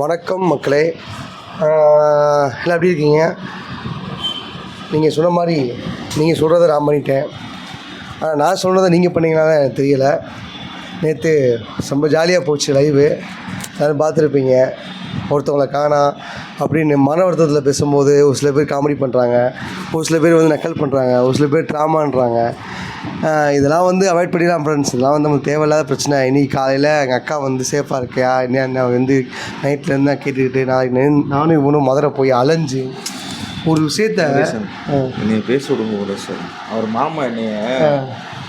வணக்கம் மக்களே. எல்லாம் எப்படி இருக்கீங்க? நீங்கள் சொன்ன மாதிரி நீங்கள் சொல்கிறத நான் பண்ணிட்டேன். ஆனால் நான் சொன்னதை நீங்கள் பண்ணீங்களான்னு எனக்கு தெரியலை. நேற்று ரொம்ப ஜாலியாக போச்சு லைவு எல்லாரும் பார்த்துருப்பீங்க. ஒருத்தவங்கள காணா அப்படின்னு மன வருத்தத்தில் பேசும்போது ஒரு சில பேர் காமெடி பண்ணுறாங்க ஒரு சில பேர் வந்து நக்கல் பண்ணுறாங்க ஒரு சில பேர் ட்ராமான்றாங்க இதெல்லாம் வந்து அவாய்ட் பண்ணிடலாம் ஃப்ரெண்ட்ஸ் இதெல்லாம் வந்து நமக்கு தேவையில்லாத பிரச்சனை. இன்னைக்கு காலையில் எங்கள் அக்கா வந்து சேஃபாக இருக்கியா? என்ன என்ன வந்து நைட்லேருந்து நான் கேட்டுக்கிட்டு நாளைக்கு நே- நானும் இவனும் மதுரை போய் அலைஞ்சு ஒரு விஷயத்த என்னைய பேச விடுங்க கூட சார். அவர் மாமா என்னைய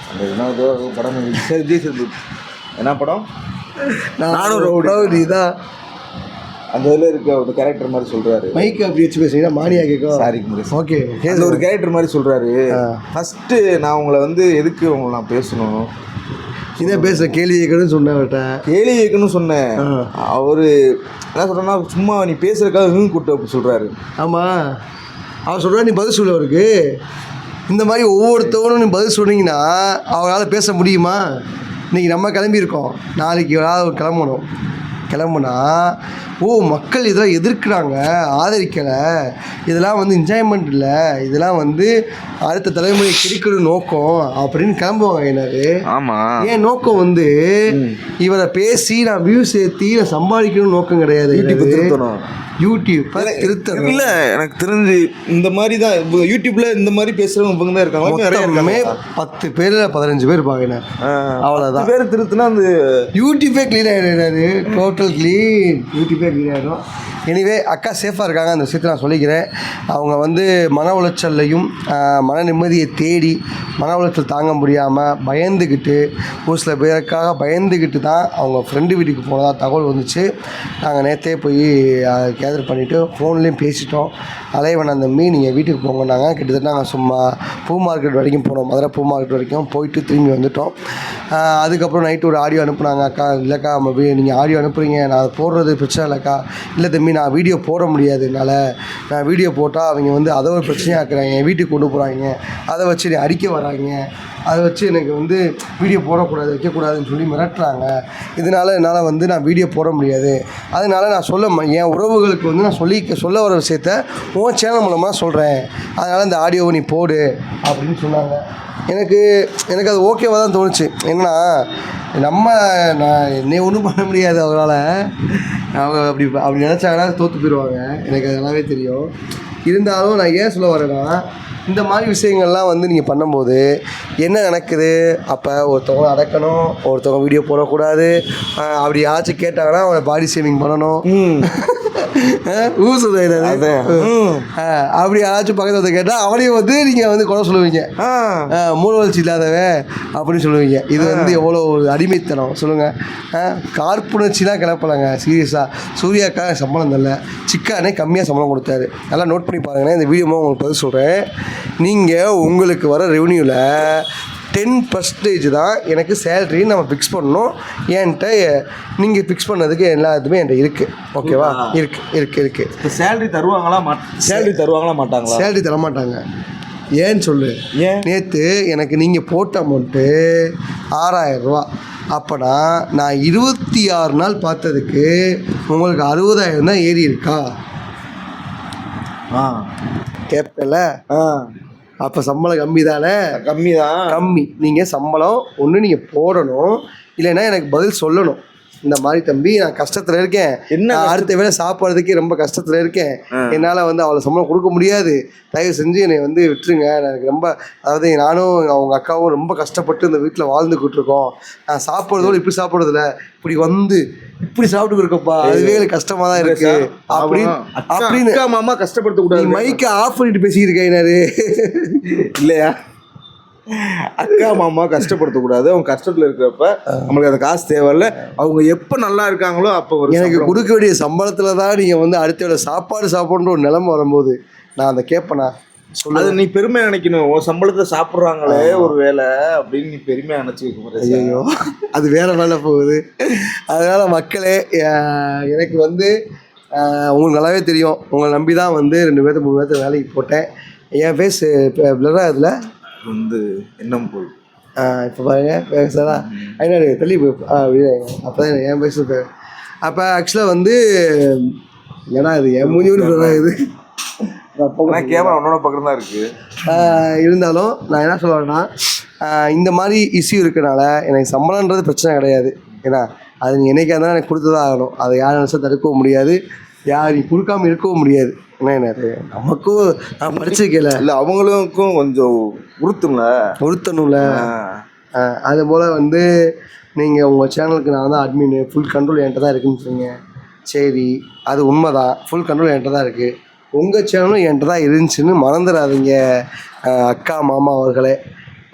அந்த என்னதோ படம் விஜய் என்ன படம்? நானும். ரவுடி தான். அந்த இதில் இருக்க ஒரு கேரக்டர் மாதிரி சொல்றாரு. மைக் அப்படி வச்சு பேசுறீங்கன்னா மானியா கேட்கும் சாரி. ஓகே அந்த ஒரு கேரக்டர் மாதிரி சொல்றாரு. ஃபர்ஸ்ட் நான் உங்களை வந்து எதுக்கு உங்களை நான் பேசணும்? இதே பேசுகிற கேள்வி கேட்கணும்னு சொன்னேன் அவர்கிட்ட. கேள்வி கேட்கணும்னு சொன்னேன். அவரு என்ன சொல்றேன்னா சும்மா நீ பேசுறதுக்காக ஹூ கூட்டு அப்படி சொல்றாரு. ஆமாம் அவர் சொல்கிறா நீ பதில் சொல்லு அவருக்கு. இந்த மாதிரி ஒவ்வொருத்தவனும் நீ பதில் சொன்னீங்கன்னா அவரால் பேச முடியுமா? இன்றைக்கி நம்ம கிளம்பியிருக்கோம். நாளைக்கு யாராவது கிளம்பணும். கிளம்புனா ஓ மக்கள் இதெல்லாம் எதிர்க்கிறாங்க ஆதரிக்கலை. இதெல்லாம் வந்து என்ஜாய்மெண்ட் இல்லை. இதெல்லாம் வந்து அடுத்த தலைமுறை கிடைக்கணும் நோக்கம் அப்படின்னு கிளம்புவாங்க என்னது. ஆமா. ஏன் நோக்கம் வந்து இவரை பேசி நான் வியூஸ் ஏற்றி நான் சம்பாதிக்கணும் நோக்கம் கிடையாது யூடியூப் திருத்தணும். இல்ல எனக்கு தெரிஞ்சு இந்த மாதிரி தான் யூடியூப்ல இந்த மாதிரி பேசுறவங்க இவங்க தான் இருக்காங்க. நிறைய இருக்காங்க. பத்து பேர் பதினஞ்சு பேர் பார்க்கணும் அவ்வளோதான் பேர் திருத்தினா அந்த யூடியூபே க்ளீன் ஆகிடாது டோட்டல் க்ளீன் யூடியூபே க்ளீன் ஆகிடும் எனிவே அக்கா சேஃபாக இருக்காங்க அந்த விஷயத்தை நான் சொல்லிக்கிறேன். அவங்க வந்து மன உளைச்சல்லையும் மன நிம்மதியை தேடி மன உளைச்சல் தாங்க முடியாமல் பயந்துக்கிட்டு ஒரு சில பேருக்காக பயந்துக்கிட்டு தான் அவங்க ஃப்ரெண்டு வீட்டுக்கு போனதாக தகவல் வந்துச்சு. நாங்கள் நேற்றே போய் கேதர் பண்ணிவிட்டு ஃபோன்லேயும் பேசிட்டோம். அலைவன் அந்த மீன் நீங்கள் வீட்டுக்கு போங்கன்னாங்க. கிட்டத்தட்ட நாங்கள் சும்மா பூ மார்க்கெட் வரைக்கும் போனோம். மதுரை பூ மார்க்கெட் வரைக்கும் போயிட்டு திரும்பி வந்துட்டோம். அதுக்கப்புறம் நைட்டு ஒரு ஆடியோ அனுப்புனாங்க அக்கா. இல்லைக்கா நம்ம நீங்கள் ஆடியோ அனுப்புகிறீங்க நான் அதை போடுறது பிரச்சனை இல்லைக்கா. இல்லை தம்பி நான் வீடியோ போட முடியாது என்னால். நான் வீடியோ போட்டால் அவங்க வந்து அதை ஒரு பிரச்சனையாக்குறாங்க என் வீட்டுக்கு கொண்டு போகிறாங்க அதை வச்சு நீ அடிக்க வராங்க அதை வச்சு எனக்கு வந்து வீடியோ போடக்கூடாது வைக்கக்கூடாதுன்னு சொல்லி மிரட்டுறாங்க. இதனால் என்னால் வந்து நான் வீடியோ போட முடியாது. அதனால் நான் சொல்ல என் உறவுகளுக்கு வந்து நான் சொல்லி சொல்ல வர விஷயத்த உன் சேனல் மூலமாக சொல்கிறேன் அதனால் இந்த ஆடியோவை நீ போடு அப்படின்னு சொன்னாங்க. எனக்கு எனக்கு அது ஓகேவாக தான் தோணுச்சு. என்னன்னா நம்ம நான் என்னை ஒன்றும் பண்ண முடியாது அவரால். அவங்க அப்படி அப்படி நினச்சாங்கன்னா தோற்று போயிடுவாங்க எனக்கு அது நல்லாவே தெரியும். இருந்தாலும் நான் ஏன் சொல்ல வரேன்னா இந்த மாதிரி விஷயங்கள்லாம் வந்து நீங்கள் பண்ணும்போது என்ன நடக்குது? அப்போ ஒருத்தவங்க அடக்கணும் ஒருத்தவங்க வீடியோ போடக்கூடாது. அப்படி யாராச்சும் கேட்டாங்கன்னா அவனை பாடி ஷேவிங் பண்ணணும். ஊசு அப்படி யாராச்சும் பக்கத்தில் கேட்டால் அவனையும் வந்து நீங்கள் வந்து குறை சொல்லுவீங்க. மூணு வளர்ச்சி இல்லாதவன் அப்படின்னு சொல்லுவீங்க. இது வந்து எவ்வளோ ஒரு அடிமைத்தனம். சொல்லுங்கள் கார்ப்புணர்ச்சிலாம் கிளப்பலாங்க சீரியஸாக சூர்யாக்கா சம்பளம் தரல. சிக்கானே கம்மியாக சம்பளம் கொடுத்தாரு. நல்லா நோட் பண்ணி பாருங்கண்ணே இந்த வீடியோ உங்களுக்கு பதில் சொல்கிறேன் நீங்கள் உங்களுக்கு வர ரெவன்யூவில் டென் பர்சன்டேஜ் தான் எனக்கு சேலரி நம்ம ஃபிக்ஸ் பண்ணணும். என்கிட்ட நீங்கள் ஃபிக்ஸ் பண்ணதுக்கு எல்லாத்துமே என்கிட்ட இருக்குது ஓகேவா இருக்குது இருக்குது இருக்குது சேலரி தருவாங்களா மாட் சேலரி தருவாங்களா மாட்டாங்களா? சேலரி தர மாட்டாங்க. ஏன்னு சொல்லு? ஏன்? நேற்று எனக்கு நீங்கள் போட்ட அமௌண்ட்டு ஆறாயிரம் ரூபா. அப்போனா நான் இருபத்தி ஆறு நாள் பார்த்ததுக்கு உங்களுக்கு அறுபதாயிரம் தான் ஏறி இருக்கா? ஆ. கேட்பல ஆ. அப்போ சம்பளம் கம்மி தானே கம்மி. தான் கம்மி நீங்கள் சம்பளம் ஒன்று நீங்கள் போடணும். இல்லைன்னா எனக்கு பதில் சொல்லணும். இந்த மாதிரி தம்பி நான் கஷ்டத்தில் இருக்கேன். என்ன அடுத்த வேளை சாப்பிட்றதுக்கே ரொம்ப கஷ்டத்தில் இருக்கேன். என்னால் வந்து அவ்வளோ சம்பளம் கொடுக்க முடியாது. தயவு செஞ்சு என்னை வந்து விட்டுருங்க. எனக்கு ரொம்ப அதாவது நானும் அவங்க அக்காவும் ரொம்ப கஷ்டப்பட்டு இந்த வீட்டில் வாழ்ந்துக்கிட்டு இருக்கோம். நான் சாப்பிட்றதோட இப்படி சாப்பிட்றதில்ல. இப்படி வந்து இப்படி சாப்பிட்டு இருக்கப்பா அதுவே எனக்கு கஷ்டமாக தான் இருக்கு. அப்படின்னு அப்படின்னு மாமா கஷ்டப்படுத்த கூடாது மைக்கை ஆஃப் பண்ணிட்டு பேசியிருக்கேன் என்னாரு இல்லையா? அக்கா மாமா கஷ்டப்படுத்த கூடாது அவங்க கஷ்டத்துல இருக்கிறப்ப நம்மளுக்கு அந்த காசு தேவையில்ல. அவங்க எப்ப நல்லா இருக்காங்களோ அப்ப ஒரு எனக்கு. கொடுக்க வேண்டிய சம்பளத்தில் தான் நீங்கள் வந்து அடுத்த சாப்பாடு சாப்பிட்ற ஒரு நிலைமை வரும்போது நான் அதை கேட்பேனா? அது நீ பெருமை நினைக்கணும். உன் சம்பளத்தை சாப்பிடுறாங்களே ஒரு வேலை அப்படின்னு நீ பெருமையா நினைச்சு ஐயோ அது வேற வேலை போகுது. அதனால மக்களே எனக்கு வந்து உங்களுக்கு நல்லாவே தெரியும். உங்களை நம்பி தான் வந்து ரெண்டு பேர்த்து மூணு பேர்த்து வேலைக்கு போட்டேன். என் ஃபேஸ் பிளராக இதில் வந்து எண்ணம் போல். இப்போ பாருங்க பேசுறதா ஐநா தள்ளி போய் அப்போ தான் என் ஃபேஸ் அப்போ ஆக்சுவலாக வந்து ஏன்னா இது என் மூஞ்சி இது ஆனால் கேமரா உன்னோட பக்கம் தான் இருக்கு. ஆஹ் இருந்தாலும் நான் என்ன சொல்ல வரேன்னா ஆஹ் இந்த மாதிரி இஷ்யூ இருக்கனால எனக்கு சம்பளன்றது பிரச்சனை கிடையாது. ஏன்னா அது நீ என்னைக்கா இருந்தாலும் எனக்கு கொடுத்து தான் ஆகணும். அதை யார் நினச்சா தடுக்கவும் முடியாது. யார் நீ கொடுக்காம இருக்கவும் முடியாது. என்ன நமக்கும் நான் படிச்சிருக்கல இல்லை அவங்களுக்கும் கொஞ்சம் உறுத்தும்ல? ஒருத்தனும்ல ஆ. அது போல் வந்து நீங்கள் உங்கள் சேனலுக்கு நான் தான் அட்மின் ஃபுல் கண்ட்ரோல் என்கிட்ட தான் இருக்குன்னு சொன்னீங்க. சரி அது உண்மைதான். ஃபுல் கண்ட்ரோல் என்கிட்ட தான் இருக்குது உங்கள் சேனலும் என்கிட்ட தான் இருந்துச்சுன்னு மறந்துடாதீங்க. அக்கா மாமா அவர்களே.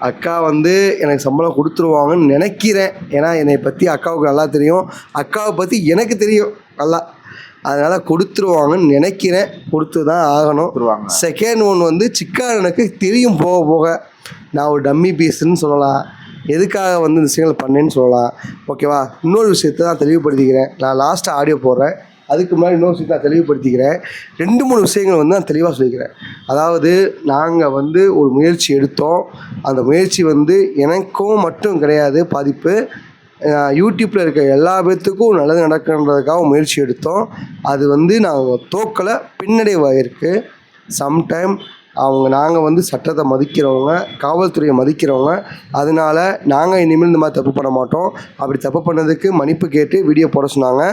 அக்கா வந்து எனக்கு சம்பளம் கொடுத்துருவாங்கன்னு நினைக்கிறேன். ஏன்னா என்னை பற்றி அக்காவுக்கு நல்லா தெரியும். அக்காவை பற்றி எனக்கு தெரியும். நல்லா அதனால் கொடுத்துருவாங்கன்னு நினைக்கிறேன். கொடுத்து தான் ஆகணும். செகண்ட் ஒன் வந்து சிக்காரனுக்கு தெரியும் போக போக நான் ஒரு டம்மி பீஸ்ன்னு சொல்லலாம். எதுக்காக வந்து இந்த விஷயங்கள் பண்ணேன்னு சொல்லலாம். ஓகேவா இன்னொரு விஷயத்தை நான் தெளிவுபடுத்திக்கிறேன். நான் லாஸ்ட்டாக ஆடியோ போடுறேன். அதுக்கு முன்னாடி இன்னொரு விஷயத்தை நான் தெளிவுபடுத்திக்கிறேன். ரெண்டு மூணு விஷயங்கள் வந்து நான் தெளிவாக சொல்லிக்கிறேன். அதாவது நாங்கள் வந்து ஒரு முயற்சி எடுத்தோம். அந்த முயற்சி வந்து எனக்கும் மட்டும் கிடையாது பாதிப்பு யூடியூப்பில் இருக்க எல்லா பேர்த்துக்கும் நல்லது நடக்குன்றதுக்காக முயற்சி எடுத்தோம். அது வந்து நாங்கள் தோக்கலை பின்னடைவாயிருக்கு. சம்டைம் அவங்க நாங்கள் வந்து சட்டத்தை மதிக்கிறவங்க காவல்துறையை மதிக்கிறவங்க அதனால நாங்கள் இனிமேல் இந்த மாதிரி தப்பு பண்ண மாட்டோம். அப்படி தப்பு பண்ணதுக்கு மன்னிப்பு கேட்டு வீடியோ போட சொன்னாங்க.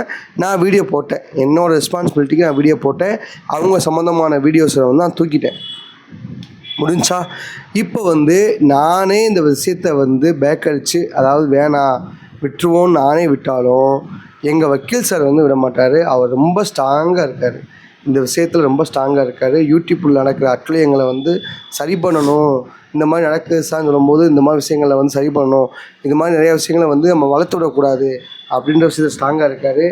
நான் வீடியோ போட்டேன். என்னோடய ரெஸ்பான்சிபிலிட்டிக்கு நான் வீடியோ போட்டேன். அவங்க சம்மந்தமான வீடியோஸை வந்து நான் தூக்கிட்டேன். முடிஞ்சா? இப்போ வந்து நானே இந்த விஷயத்தை வந்து பேக் அடித்து அதாவது வேணாம் விட்டுருவோன்னு நானே விட்டாலும். எங்கள் வக்கீல் சார் வந்து விட மாட்டார் அவர் ரொம்ப ஸ்ட்ராங்காக இருக்கார். இந்த விஷயத்தில் ரொம்ப ஸ்ட்ராங்காக இருக்கார். யூடியூப்பில் நடக்கிற அட்லியங்களை வந்து சரி பண்ணணும். இந்த மாதிரி நடக்குது சார்னு சொல்லும்போது இந்த மாதிரி விஷயங்களை வந்து சரி பண்ணணும். இந்த மாதிரி நிறைய விஷயங்களை வந்து நம்ம வளர்த்து விடக்கூடாது அப்படின்ற விஷயத்தில் ஸ்ட்ராங்காக இருக்கார்.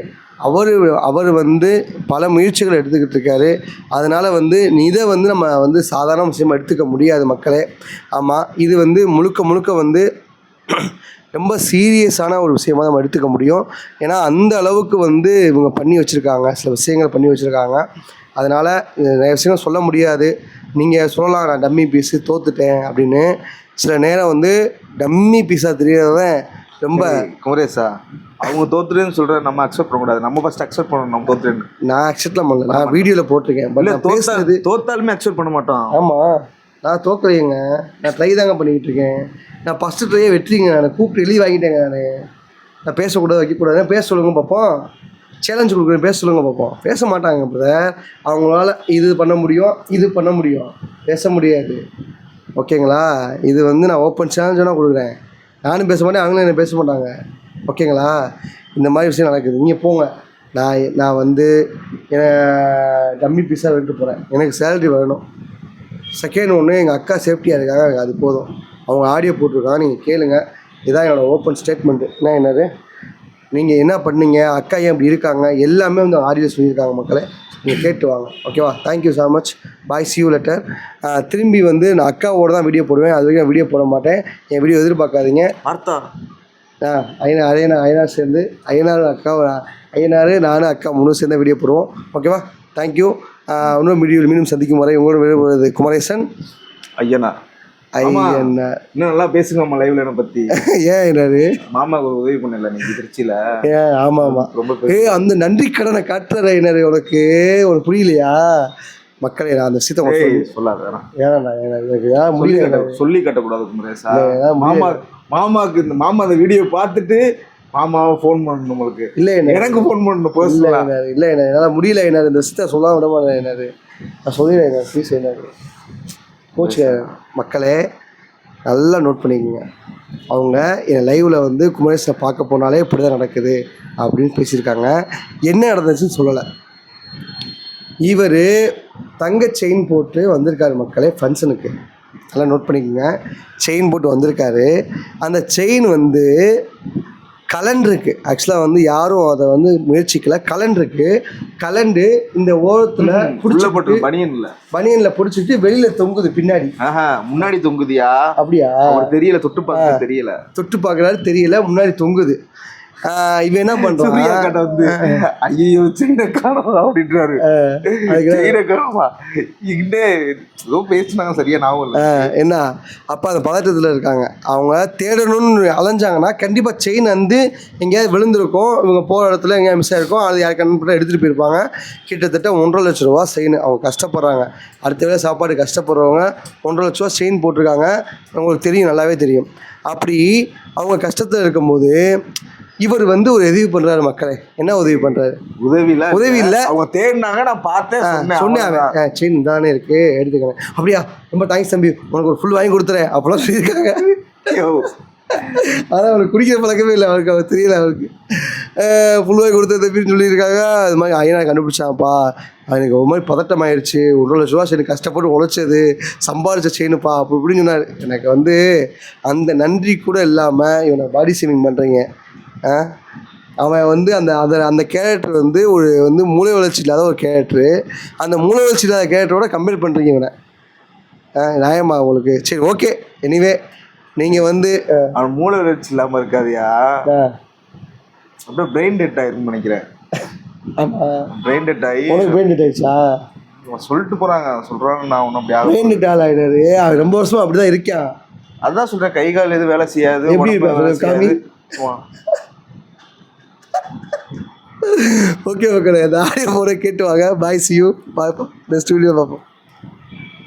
அவர் அவர் வந்து பல முயற்சிகள் எடுத்துக்கிட்டு இருக்காரு. அதனால் வந்து இதை வந்து நம்ம வந்து சாதாரண விஷயமா எடுத்துக்க முடியாது மக்களே. ஆமாம் இது வந்து முழுக்க முழுக்க வந்து ரொம்ப சீரியஸான ஒரு விஷயமா நம்ம எடுத்துக்க முடியும். ஏன்னா அந்த அளவுக்கு வந்து இவங்க பண்ணி வச்சுருக்காங்க. சில விஷயங்கள் பண்ணி வச்சுருக்காங்க. அதனால் நிறைய விஷயங்கள் சொல்ல முடியாது. நீங்கள் சொல்லலாம் நான் டம்மி பீஸு தோத்துட்டேன் அப்படின்னு. சில நேரம் வந்து டம்மி பீஸாக தெரியறவன் ரொம்ப குமரேசா அவங்க தோத்துறேன்னு சொல்ற நம்ம அக்செப்ட் பண்ணக்கூடாது. நம்ம ஃபர்ஸ்ட் அக்செப்ட் பண்ணணும் நம்ம தோத்துறேன்னு நான் அக்செப்ட்லாம் பண்ணல. நான் வீடியோவில் போட்டிருக்கேன். பட் இல்ல நான் பேசுறது தோத்தா தோத்தாலுமே அக்செப்ட் பண்ண மாட்டோம். ஆமாம் நான் தோக்கலையேங்க. நான் ட்ரை தாங்க பண்ணிக்கிட்டு இருக்கேன் நான் ஃபஸ்ட்டு ட்ரையே வெற்றிங்க நான். கூப்பிட்டு எழுதி வாங்கிட்டேங்க நான். நான் பேசக்கூடாது வைக்கக்கூடாது. பேச சொல்லுங்க பார்ப்போம் சேலஞ்ச் கொடுக்குறேன் பேச சொல்லுங்க பார்ப்போம் பேச மாட்டாங்க பிரதர் அவங்களால இது பண்ண முடியும் இது பண்ண முடியும். பேச முடியாது. ஓகேங்களா? இது வந்து நான் ஓப்பன் சேலஞ்சாக கொடுக்குறேன். நானும் பேச மாட்டேன் அவங்களும் என்ன பேச மாட்டாங்க. ஓகேங்களா? இந்த மாதிரி விஷயம் நடக்குது. நீங்கள் போங்க. நான் நான் வந்து டம்மி பீஸாக விட்டு போகிறேன் எனக்கு சேலரி வரணும். செகண்ட் ஒன்று எங்கள் அக்கா சேஃப்டியாக இருக்காங்க. எனக்கு அது போதும். அவங்க ஆடியோ போட்டிருக்காங்க. நீங்கள் கேளுங்க. இதான் என்னோடய ஓப்பன் ஸ்டேட்மெண்ட்டு என்ன என்னது? நீங்கள் என்ன பண்ணீங்க? அக்கா ஏன் இப்படி இருக்காங்க? எல்லாமே வந்து ஆடியோ சொல்லியிருக்காங்க மக்களே. நீங்கள் கேட்டு வாங்க. ஓகேவா thank you so much bye see you later திரும்பி வந்து நான் அக்காவோட தான் வீடியோ போடுவேன். அது வரைக்கும் வீடியோ போட மாட்டேன். என் வீடியோ எதிர்பார்க்காதீங்க. பார்த்தா? ஆ ஐயனா அரையனா ஐயனார் சேர்ந்து ஐயனார் அக்கா ஐயனார் நானும் அக்கா மூணு சேர்ந்து வீடியோ போடுவோம். ஓகேவா தேங்க்யூ இன்னும் வீடியோ மீண்டும் சந்திக்கும் வரை உங்களோட விடைபெறுவது குமரேசன். ஐயனா. ஆமா. இன்னும் நல்லா பேசுங்க லைவ்ல என்ன பத்தி. ஏன் மாமாவுக்கு ஒரு உதவி பண்ணல நீங்க திருச்சியில. ஏன்? ஆமாம் ஆமாம் ரொம்ப ஏ அந்த நன்றி கடனை காட்டுற ஐயனார். உனக்கு உனக்கு புரியலையா? மக்களே நான் அந்த விஷயத்தை சொல்லாத. ஏன்னா எனக்கு ஏன் முடியல? கட்ட சொல்லி கட்டக்கூடாது குமரேசா. மாமா மாமாக்கு இந்த மாமா அந்த வீடியோ பார்த்துட்டு மாமாவை ஃபோன் பண்ணணும் உங்களுக்கு. இல்லை என்ன எனக்கு ஃபோன் பண்ணணும் இல்லை பர்சனலா ஐயனார் இல்லை. என்ன என்னால் முடியல ஐயனார் இந்த விஷயத்தை சொல்லாம விட மாட்டேன் ஐயனார் நான் சொல்லிடுறேன் ஐயனார் ப்ளீஸ் ஐயனார் கோச்சு மக்களே நல்லா நோட் பண்ணிக்கோங்க. அவங்க என் லைவில் வந்து குமரேசனை பார்க்க போனாலே இப்படி தான் நடக்குது அப்படின்னு பேசியிருக்காங்க. என்ன நடந்துச்சுன்னு சொல்லலை. இவர் தங்க செயின் போட்டு வந்திருக்காரு மக்களே ஃபங்க்ஷனுக்கு நல்லா நோட் பண்ணிக்கோங்க. செயின் போட்டு வந்திருக்காரு. அந்த செயின் வந்து கலண்டிருக்கு. ஆக்சுவலாக வந்து யாரும் அதை வந்து முயற்சிக்கல. கலண்டிருக்கு. கலண்டு இந்த ஓரத்தில் உள்ள பிடிச்சி போட்டு பனியன் இல்ல பனியனில் பிடிச்சிட்டு வெளியில் தொங்குது பின்னாடி. ஆஹா முன்னாடி தொங்குதியா? அப்படியா? தெரியல தொட்டு பார்க்க தெரியல. தொட்டு பார்க்குறாரு தெரியல முன்னாடி தொங்குது. இவன் என்ன சூர்யா கிட்ட வந்து ஐயோ சின்ன காணோம் அப்படின்றாரு. காணோமா? இங்கே ஏதோ பேசினாங்க சரியா ஞாபகம் இல்லை. என்ன? அப்போ அந்த பதட்டத்தில் இருக்காங்க. அவங்க தேடணும்னு அலைஞ்சாங்கன்னா கண்டிப்பாக செயின் வந்து எங்கேயாவது விழுந்திருக்கும். இவங்க போகிற இடத்துல எங்கேயாவது மிஸ் ஆயிருக்கும். அது யாருக்கு கண்பட்டு எடுத்துகிட்டு போயிருப்பாங்க. கிட்டத்தட்ட ஒன்றரை லட்ச ரூபா செயின் அவங்க கஷ்டப்படுறாங்க. அடுத்த வேளை சாப்பாடு கஷ்டப்படுறவங்க ஒன்றரை லட்ச ரூபா செயின் போட்டிருக்காங்க. உங்களுக்கு தெரியும் நல்லாவே தெரியும். அப்படி அவங்க கஷ்டத்தில் இருக்கும்போது இவர் வந்து ஒரு உதவி பண்ணுறாரு மக்களை. என்ன உதவி பண்ணுறாரு உதவில உதவி இல்ல. அவங்க தேடினாங்க நான் பார்த்தேன் சொன்னேன். சொன்னேன் அவன். அவ்வளவுதான். "ஆ, செயின் தானே இருக்கு எடுத்துக்கிறேன் அப்படியா? ரொம்ப தேங்க்ஸ் தம்பி. உனக்கு ஒரு ஃபுல் வாங்கி கொடுத்துறேன். அப்போலாம் சொல்லியிருக்காங்க. ஆனால் அவருக்கு குடிக்கிற பழக்கமே இல்லை அவருக்கு அவர் தெரியல அவருக்கு வாங்கி கொடுத்த தம்பின்னு சொல்லியிருக்காங்க. அது மாதிரி ஐயனா கண்டுபிடிச்சான்ப்பா. எனக்கு ஒரு மாதிரி பதட்டம் ஆயிடுச்சு ஒரு லட்ச ரூபா சரி கஷ்டப்பட்டு உழைச்சது. சம்பாதிச்ச செயினுப்பா. அப்படி இப்படின்னு சொன்னார். எனக்கு வந்து அந்த நன்றி கூட இல்லாமல் இவனை பாடி ஷேமிங் பண்ணுறீங்க அவன் வந்து அந்த அந்த அந்த கேரக்டர் வந்து ஒரு வந்து மூளை வளர்ச்சி இல்லாத ஒரு கேரக்டரு அந்த மூளை வளர்ச்சி இல்லாத கேரக்டரோட கம்பேர் பண்ணுறீங்க இவனை. ஆ நியாயமா உங்களுக்கு? சரி ஓகே எனிவே நீங்கள் வந்து அவன் மூளை வளர்ச்சி இல்லாம இருக்காதியா? அப்படியே பிரெயின் டெட் ஆயிருக்குன்னு நினைக்கிறேன். பிரெயின் டெட் ஆகி உனக்கு பெயின் டெட் ஆயிடுச்சா? சொல்லிட்டு போறாங்க. சொல்றாங்க நான் ஒன்றும் அப்படி. பெயின் டெட் ஆள் ஆகிடாரு அவன் ரொம்ப வருஷமா அப்படி தான் இருக்கான். அதான் சொல்றேன். கை கால் எதுவும் வேலை செய்யாது எப்படி உடம்பு இருப்பா? வேலை காமி. செய்யாது. ஆமா. ஓகே ஓகே இந்த ஆடியோ முறை கேட்டு வாங்க பாய் சி யூ பார்ப்போம் நெக்ஸ்ட் வீடியோ பார்ப்போம்